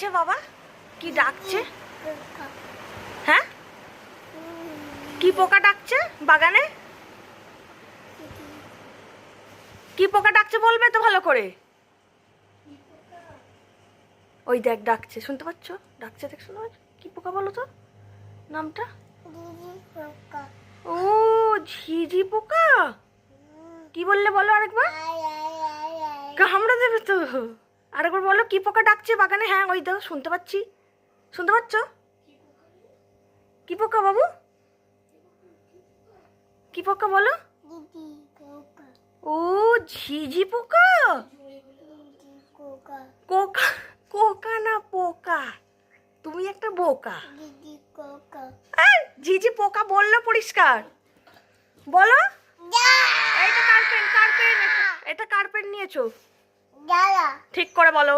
ডাকছে বাবা? কি ডাকছে? হ্যাঁ? কি পোকা ডাকছে বাগানে? কি পোকা ডাকছে বলবে তো ভালো করে? ওই দেখ ডাকছে। শুনতে পাচ্ছ? ডাকছে দেখ শুনতে পাচ্ছ? কি পোকা বলো তো? নামটা? ও ঝিঝি পোকা? কি বললে বলো আরেকবার? কামড়া দেবে তো। আরেকবার বলো কি পোকা ডাকছে বাগানে? হ্যাঁ ওই দাও শুনতে পাচ্ছি। শুনতে পাচ্ছ? কি পোকা বাবু? কি পোকা বলো? ও ঝিঝি পোকা? কোকা কোকা না পোকা? তুমি একটা বোকা। ঝিঝি পোকা বলল পরিষ্কার। বলো। এটা কার পেন? এটা কার পেন নিয়েছো? ঠিক করে বলো।